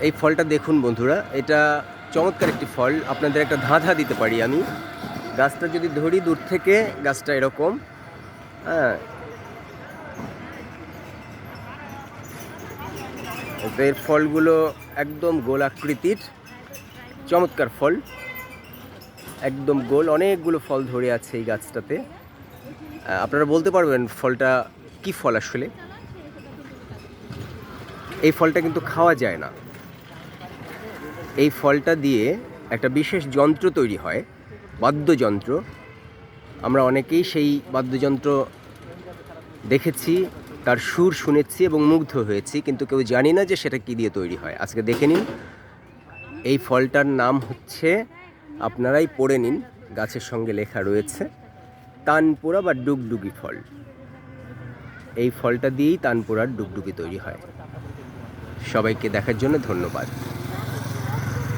এই ফলটা দেখুন বন্ধুরা, এটা চমৎকার একটি ফল। আপনাদের একটা ধাঁধা দিতে পারি আমি। গাছটা যদি ধরি দূর থেকে, গাছটা এরকম। হ্যাঁ। এর ফলগুলো একদম গোলাকৃতির চমৎকার ফল। একদম গোল। অনেকগুলো ফল ধরে আছে এই গাছটাতে। আপনারা বলতে পারবেন ফলটা কি ফল আসলে? এই ফলটা কিন্তু খাওয়া যায় না। এই ফলটা দিয়ে একটা বিশেষ যন্ত্র তৈরি হয়, বাদ্যযন্ত্র। আমরা অনেকেই সেই বাদ্যযন্ত্র দেখেছি, তার সুর শুনেছি এবং মুগ্ধ হয়েছি, কিন্তু কেউ জানি না যে সেটা কী দিয়ে তৈরি হয়। আজকে দেখে নিন, এই ফলটার নাম হচ্ছে, আপনারাই পড়ে নিন, গাছের সঙ্গে লেখা রয়েছে তানপোড়া বা ডুগডুগি ফল। এই ফলটা দিয়েই তানপোড়ার ডুগডুগি তৈরি হয়। সবাইকে দেখার জন্য ধন্যবাদ।